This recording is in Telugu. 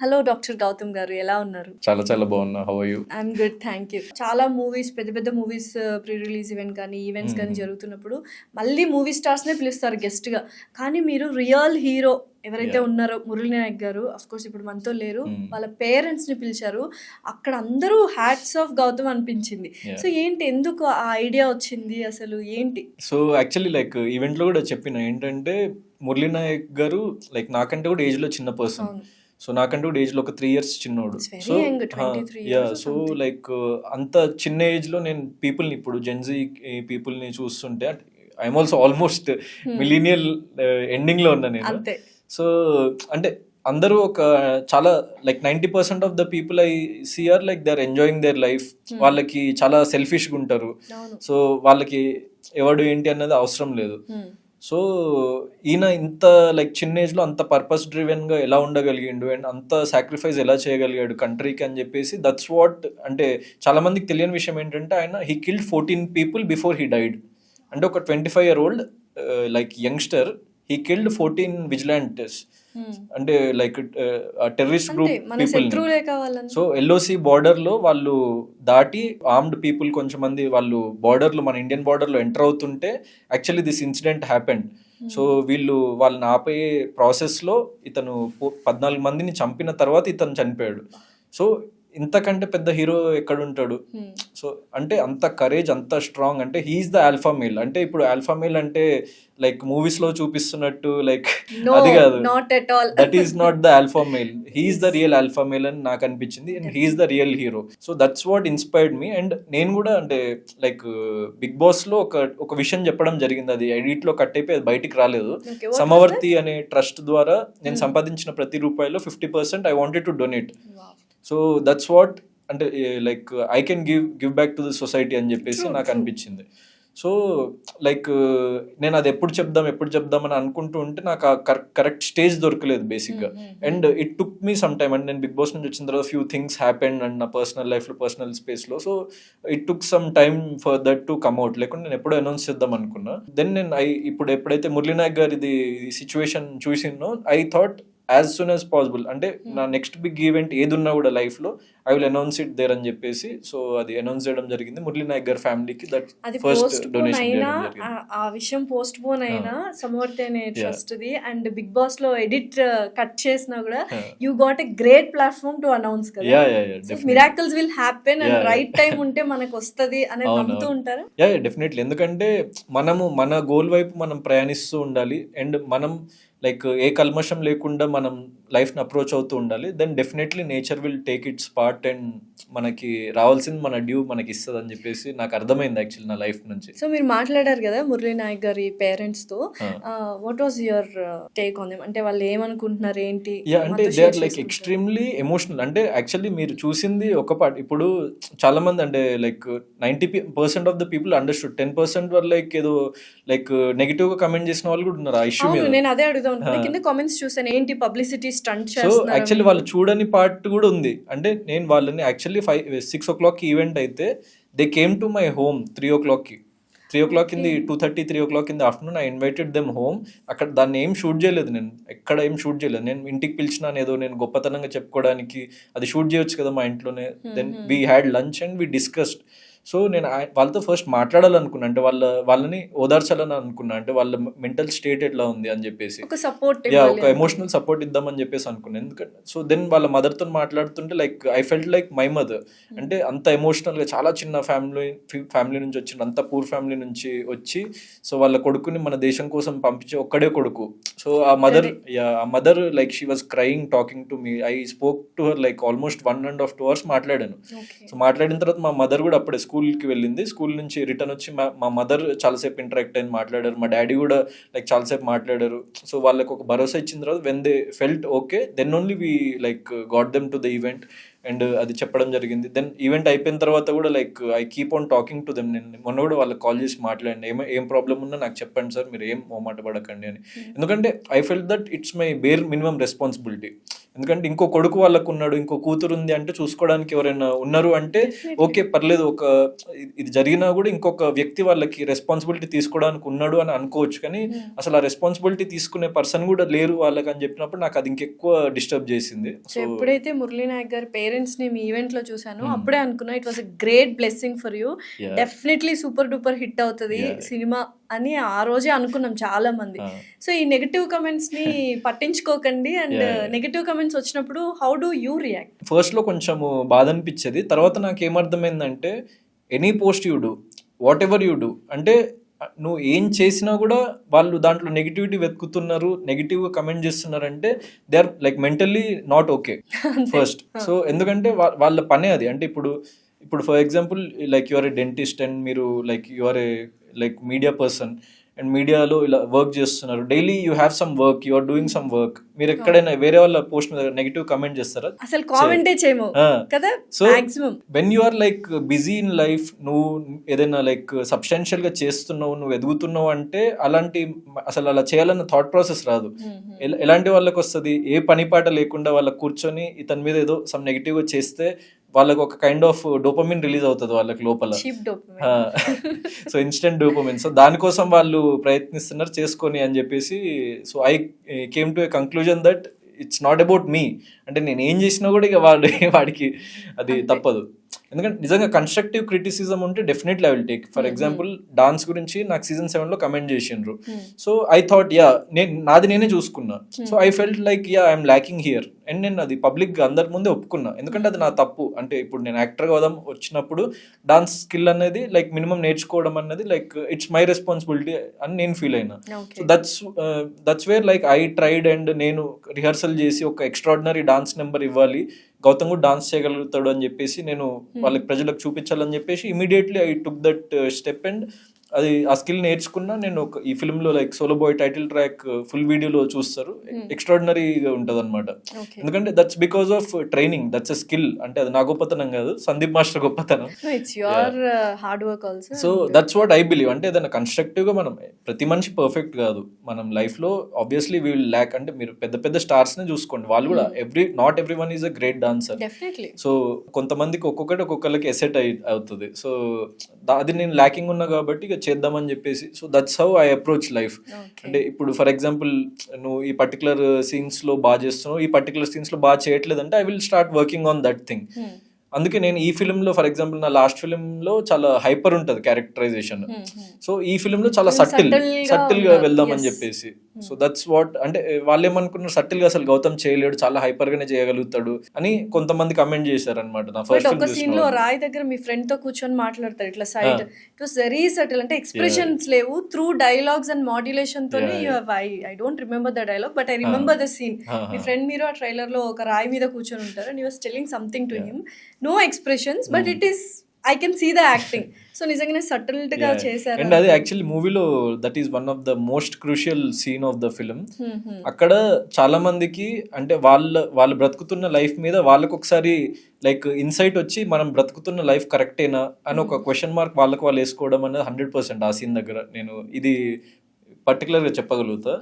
హలో డాక్టర్ గౌతమ్ గారు. ఎలా ఉన్నారు? చాలా చాలా బాగున్నా. How you I'm good thank you చాలా మూవీస్ పెద్ద పెద్ద మూవీస్ ప్రీ రిలీజ్ ఈవెంట్ కానీ ఈవెంట్స్ కానీ జరుగుతున్నప్పుడు మళ్ళీ మూవీ స్టార్స్నే పిలుస్తారు గెస్ట్గా కానీ మీరు రియల్ హీరో ఎవరైతే. ఉన్నారో మురళీ నాయక్ గారు అఫ్ కోర్స్ ఇప్పుడు మనతో లేరు Hmm. వాళ్ళ పేరెంట్స్ని పిలిచారు. అక్కడ అందరూ హ్యాట్స్ ఆఫ్ గౌతమ్ అనిపించింది. సో ఏంటి ఎందుకు ఆ ఐడియా వచ్చింది అసలు? ఏంటి? సో యాక్చువల్లీ లైక్ ఈవెంట్లో కూడా చెప్పిన ఏంటంటే మురళీ నాయక్ గారు లైక్ నాకంటే కూడా ఏజ్లో చిన్న పర్సన్ సో నాకంటే కూడా ఏజ్లో ఒక త్రీ ఇయర్స్ చిన్నోడు. So young, 23 yeah so. Like అంత చిన్న ఏజ్లో నేను పీపుల్ని ఇప్పుడు జెన్జీ పీపుల్ని చూస్తుంటే ఐఎమ్ ఆల్సో ఆల్మోస్ట్ మిలీనియల్ ఎండింగ్లో ఉన్నా నేను. సో అంటే అందరూ ఒక చాలా like ninety percent of the people I CR like they are enjoying their life వాళ్ళకి చాలా సెల్ఫిష్గా ఉంటారు. సో వాళ్ళకి ఎవడు ఏంటి అన్నది అవసరం లేదు. Hmm. సో ఈయన ఇంత లైక్ చిన్న ఏజ్లో అంత పర్పస్ డ్రివెన్గా ఎలా ఉండగలిగిండు? అండ్ అంత సాక్రిఫైస్ ఎలా చేయగలిగాడు కంట్రీకి అని చెప్పేసి దట్స్ వాట్ అంటే చాలామందికి తెలియని విషయం ఏంటంటే ఆయన he killed fourteen people before he died అంటే ఒక twenty five year old like youngster he killed fourteen vigilantes Hmm. అంటే like terrorist group people so LOC బార్డర్లో వాళ్ళు దాటి ఆర్మ్డ్ పీపుల్ కొంచెం మంది వాళ్ళు బార్డర్లో మన ఇండియన్ బార్డర్లో ఎంటర్ అవుతుంటే actually this incident happened so వీళ్ళు వాళ్ళని ఆపే ప్రాసెస్లో ఇతను పద్నాలుగు మందిని చంపిన తర్వాత ఇతను చనిపోయాడు. సో ఇంతకంటే పెద్ద హీరో ఎక్కడ ఉంటాడు Hmm. సో అంటే అంత కరేజ్ అంత స్ట్రాంగ్ అంటే హీఈస్ ద ఆల్ఫా మేల్ అంటే ఇప్పుడు ఆల్ఫా మేల్ అంటే లైక్ మూవీస్లో చూపిస్తున్నట్టు లైక్ అది కాదు. That is not the alpha male he's the real alpha male అని నాకు అనిపించింది and he's the real hero so that's what inspired me and నేను కూడా అంటే లైక్ బిగ్ బాస్లో ఒక ఒక విషయం చెప్పడం జరిగింది. అది ఎడిట్లో కట్ అయిపోయి అది బయటికి రాలేదు. సమవర్తి అనే ట్రస్ట్ ద్వారా నేను సంపాదించిన ప్రతి రూపాయలో fifty percent I wanted to donate so that's what అంటే like I can give give back to the society అని చెప్పేసి నాకు. అనిపించింది. సో లైక్ నేను అది ఎప్పుడు చెప్దాం ఎప్పుడు చెప్దాం అని అనుకుంటూ ఉంటే నాకు ఆ కరెక్ట్ స్టేజ్ దొరకలేదు బేసిక్గా. And it took me some time and నేను బిగ్ బాస్ నుంచి వచ్చిన తర్వాత ఫ్యూ థింగ్స్ హ్యాపెన్ అండ్ నా పర్సనల్ లైఫ్లో పర్సనల్ స్పేస్లో so it took some time for that to come out లేకుంటే నేను ఎప్పుడో అనౌన్స్ చేద్దాం అనుకున్నా. దెన్ నేను ఐ ఇప్పుడు ఎప్పుడైతే మురళీనాయక్ గారి ఇది situation చూసినో I thought as soon as possible అంటే నా నెక్స్ట్ బిగ్ ఈవెంట్ ఏది ఉన్నా కూడా లైఫ్లో I will announce it there అని చెప్పేసి సో అది అనౌన్స్ చేయడం జరిగింది. మురళీ నాయక్ గారి ఫ్యామిలీకి దట్ ఫస్ట్ డొనేషన్ ఆ- విషయం పోస్ట్ పోన్ అయినా సమవర్తి అనే. ట్రస్ట్ ది అండ్ బిగ్ బాస్లో ఎడిట్ కట్ చేసినా కూడా. You got a great platform to announce కదా. Miracles will happen and. Right time ఉంటే మనకు వస్తది అవును, నమ్ముతూ. ఉంటారు? యా డెఫినెట్లీ ఎందుకంటే మనము మన గోల్ వైపు మనం ప్రయాణిస్తూ ఉండాలి. అండ్ మనం లైక్ ఏ కల్మషం లేకుండా మనం లైఫ్ని అప్రోచ్ అవుతూ ఉండాలి. Then definitely nature will take its part and మనకి రావాల్సింది మన డ్యూ మనకి ఇస్తుంది అని చెప్పేసి నాకు అర్థమైంది యాక్చువల్లీ నా లైఫ్ నుంచి. సో మీరు మాట్లాడారు కదా మురళీ నాయక్ గారి పేరెంట్స్తో Ah. What was your take on them అంటే వాళ్ళు ఏమనుకుంటున్నారు ఏంటి? అంటే they are like? Extremely emotional అంటే యాక్చువల్లీ మీరు చూసింది ఒక పార్ట్ ఇప్పుడు చాలా మంది అంటే like ninety percent of the people understood ten percent వల్ల లైక్ ఏదో లైక్ నెగిటివ్గా కమెంట్ చేసిన వాళ్ళు కూడా ఉన్నారు ఆ ఇష్యూ మీద. నేను అదే అడుగుదాం కింద కామెంట్స్ చూసాను ఏంటి పబ్లిసిటీ స్టంట్ సో యాక్చువల్లీ వాళ్ళు చూడని పార్ట్ కూడా ఉంది. అంటే నేను వాళ్ళని actually five six o'clock event అయితే they came to my home three ఓ క్లాక్కి three o'clock in the two thirty three o'clock in the afternoon I invited them home అక్కడ దాన్ని ఏం షూట్ చేయలేదు నేను. ఎక్కడ ఏం షూట్ చేయలేదు. నేను ఇంటికి పిలిచినాను ఏదో నేను గొప్పతనంగా చెప్పుకోవడానికి అది షూట్ చేయొచ్చు కదా మా ఇంట్లోనే. Then we had lunch and we discussed so నేను వాళ్ళతో ఫస్ట్ మాట్లాడాలనుకున్నా. అంటే వాళ్ళ వాళ్ళని ఓదార్చాలని అనుకున్నా. అంటే వాళ్ళ మెంటల్ స్టేట్ ఎట్లా ఉంది అని చెప్పేసి. ఒక సపోర్ట్ యా ఒక ఎమోషనల్ సపోర్ట్ ఇద్దామని చెప్పేసి అనుకున్నాను ఎందుకంటే సో దెన్ వాళ్ళ మదర్తో మాట్లాడుతుంటే like I felt like my mother అంటే అంత ఎమోషనల్గా చాలా చిన్న ఫ్యామిలీ ఫ్యామిలీ నుంచి వచ్చిన అంత పూర్ ఫ్యామిలీ నుంచి వచ్చి సో వాళ్ళ కొడుకుని మన దేశం కోసం పంపించే ఒక్కడే కొడుకు. సో ఆ మదర్ యా ఆ mother like she was crying talking to me I spoke to her like almost one and half two hours మాట్లాడాను. సో మాట్లాడిన తర్వాత మా మదర్ కూడా అప్పుడే స్కూల్కి వెళ్ళింది. స్కూల్ నుంచి రిటర్న్ వచ్చి మా మా మదర్ చాలాసేపు ఇంటరాక్ట్ అయింది మాట్లాడారు. మా డాడీ కూడా లైక్ చాలాసేపు మాట్లాడారు. సో వాళ్ళకి ఒక భరోసా ఇచ్చిన తర్వాత when they felt okay then only we like got them to the event and అది చెప్పడం జరిగింది. దెన్ ఈవెంట్ అయిపోయిన తర్వాత కూడా like I keep on talking to them నేను మొన్న కూడా వాళ్ళకి కాల్ చేసి మాట్లాడండి ఏం ఏం ప్రాబ్లం ఉన్నా నాకు చెప్పండి సార్ మీరు ఏం మొహమాట పడకండి అని. ఎందుకంటే I felt that it's my bare minimum responsibility ఎందుకంటే ఇంకో కొడుకు వాళ్ళకు ఉన్నాడు ఇంకో కూతురు ఉంది అంటే చూసుకోవడానికి ఎవరైనా ఉన్నారు అంటే ఓకే పర్లేదు ఒక ఇది- జరిగినా కూడా ఇంకొక వ్యక్తి వాళ్ళకి రెస్పాన్సిబిలిటీ తీసుకోవడానికి ఉన్నాడు అని అనుకోవచ్చు కానీ అసలు ఆ రెస్పాన్సిబిలిటీ తీసుకునే పర్సన్ కూడా లేరు వాళ్ళకి అని చెప్పినప్పుడు నాకు అది ఇంకెక్కువ డిస్టర్బ్ చేసింది. సో ఎప్పుడైతే మురళీ నాయక్ గారి పేరెంట్స్ని మీ ఈవెంట్లో చూసానో అప్పుడే అనుకున్నా it was a great blessing for you. Definitely super duper hit అవుతుంది. సినిమా అని ఆ రోజే అనుకున్నాం చాలా మంది. సో ఈ నెగటివ్ కమెంట్స్ని పట్టించుకోకండి అండ్. నెగటివ్ కమెంట్స్ వచ్చినప్పుడు హౌ డు యూ రియాక్ట్ ఫస్ట్లో కొంచెము బాధ అనిపించేది తర్వాత నాకు ఏమర్థమైందంటే any post you do whatever you do అంటే నువ్వు ఏం చేసినా కూడా వాళ్ళు దాంట్లో నెగిటివిటీ వెతుకుతున్నారు నెగిటివ్గా కమెంట్ చేస్తున్నారంటే they are like mentally not okay first so ఎందుకంటే వాళ్ళ పనే అది. అంటే ఇప్పుడు ఇప్పుడు for example like you're a dentist and మీరు like you're a like media person and మీడియాలో ఇలా వర్క్ చేస్తున్నారు. Daily you have some work you are doing some work మీరు ఎక్కడైనా వేరే వాళ్ళ పోస్ట్ మీద నెగిటివ్ కమెంట్ చేస్తారా? అసలు కామెంటే చేయము. కదా? So maximum when you are like busy in life నువ్వు ఏదైనా లైక్ సబ్స్టాన్షియల్గా చేస్తున్నావు నువ్వు ఎదుగుతున్నావు అంటే అలాంటి అసలు అలా చేయాలన్న థాట్ ప్రాసెస్ రాదు. ఎల- ఎలాంటి వాళ్ళకి వస్తుంది? ఏ పని పాట లేకుండా వాళ్ళకి కూర్చొని ఇతని మీద ఏదో సమ్ నెగిటివ్గా చేస్తే వాళ్ళకి ఒక కైండ్ ఆఫ్ డోపమిన్ రిలీజ్ అవుతుంది వాళ్ళకి లోపల. సో ఇన్స్టెంట్ డోపమిన్ సో దానికోసం వాళ్ళు ప్రయత్నిస్తున్నారు చేసుకొని అని చెప్పేసి so I came to a conclusion that it's not about me అంటే నేను ఏం చేసినా కూడా ఇక వాడు వాడికి అది తప్పదు. ఎందుకంటే నిజంగా కన్స్ట్రక్టివ్ క్రిటిసిజం ఉంటే definitely I will take for example dance గురించి నాకు సీజన్ సెవెన్లో కమెంట్ చేసిండ్రు. సో ఐ థాట్ యా నేను నాది నేనే చూసుకున్నా. So I felt like yeah I'm lacking here and నేను అది పబ్లిక్ అందరి ముందే ఒప్పుకున్నా. ఎందుకంటే అది నా తప్పు. అంటే ఇప్పుడు నేను యాక్టర్ అవుదాం వచ్చినప్పుడు డాన్స్ స్కిల్ అనేది లైక్ మినిమం నేర్చుకోవడం అనేది లైక్ ఇట్స్ మై రెస్పాన్సిబిలిటీ అని నేను ఫీల్ అయినా. So that's that's where like I tried and నేను రిహర్సల్ చేసి ఒక ఎక్స్ట్రాడినరీ డాన్స్ నెంబర్ ఇవ్వాలి. గౌతమ్ కూడా డాన్స్ చేయగలుగుతాడు అని చెప్పేసి నేను వాళ్ళకి ప్రజలకు చూపించాలని చెప్పేసి immediately I took that step and అది ఆ స్కిల్ నేర్చుకున్నా నేను ఒక ఈ ఫిల్మ్లో like solo boy title track full వీడియోలో చూస్తారు. ఎక్స్ట్రాడినరీగా ఉంటది అనమాట ఎందుకంటే that's because of training that's a skill అంటే అది నా గొప్పతనం కాదు సందీప్ మాస్టర్ గొప్పతనం. It's your hard work also so that's what I believe అంటే ఏదైనా కన్స్ట్రక్టివ్గా మనం ప్రతి మనిషి పర్ఫెక్ట్ కాదు. మనం లైఫ్లో ఆబ్వియస్లీ విల్ ల్యాక్ అంటే మీరు పెద్ద పెద్ద స్టార్స్ని చూసుకోండి. వాళ్ళు కూడా every not every one is a great dancer so కొంతమందికి ఒక్కొక్కటి ఒక్కొక్కరికి ఎసెట్ అవుతుంది. సో అది నేను ల్యాకింగ్ ఉన్నా కాబట్టి చేద్దామని చెప్పేసి. So that's how I approach life అంటే ఇప్పుడు ఫర్ ఎగ్జాంపుల్ నువ్వు ఈ పర్టికులర్ సీన్స్లో బాగా చేస్తున్నావు ఈ పర్టికులర్ సీన్స్లో బాగా చేయట్లేదు అంటే I will start working on that thing. అందుకే నేను ఈ ఫిల్మ్లో ఫర్ ఎగ్జాంపుల్ నా లాస్ట్ ఫిల్మ్లో చాలా హైపర్ ఉంటది క్యారెక్టరైజేషన్ సో ఈ ఫిల్మ్లో చాలా సటిల్ subtle గా సటిల్గా ఉన్నారు. వెళ్దామని. చెప్పేసి. సో దట్స్ వాట్ అంటే వాళ్ళు ఏమనుకున్నారు సటిల్గా అసలు గౌతమ్ చేయలేడు చాలా హైపర్ గానే చేయగలుగుతాడు అని కొంతమంది కమెంట్ చేశారు అనమాట నా ఫస్ట్ ఒక సీన్లో రాయ్ దగ్గర మీ ఫ్రెండ్తో కూర్చొని మాట్లాడతారు ఇట్లా side it was very subtle అంటే ఎక్స్ప్రెషన్స్ లేవు. త్రూ డైలాగ్స్ అండ్ మాడ్యులేషన్ తోనే you have I I don't remember the dialogue but I remember the scene Ah, మీ ah. ఫ్రెండ్ మీరు ఆ ట్రైలర్లో ఒక రాయి మీద కూర్చొని ఉంటారు and use telling something to him no expressions but. It is I can see the acting so నిజంగానే సటిల్డ్గా చేశారు అండ్ అది యాక్చువల్లీ మూవీలో that is one of the most crucial scene of the film Hmm, hmm. అక్కడ చాలా మందికి అంటే వాళ్ళ వాళ్ళు బ్రతుకుతున్న లైఫ్ మీద వాళ్ళకు ఒకసారి లైక్ ఇన్సైట్ వచ్చి మనం బ్రతుకుతున్న లైఫ్ కరెక్టేనా అని ఒక క్వశ్చన్ మార్క్ వాళ్ళకి వాళ్ళు వేసుకోవడం అనేది హండ్రెడ్ పర్సెంట్ ఆ సీన్ దగ్గర. నేను ఇది పర్టికులర్గా చెప్పగలుగుతా.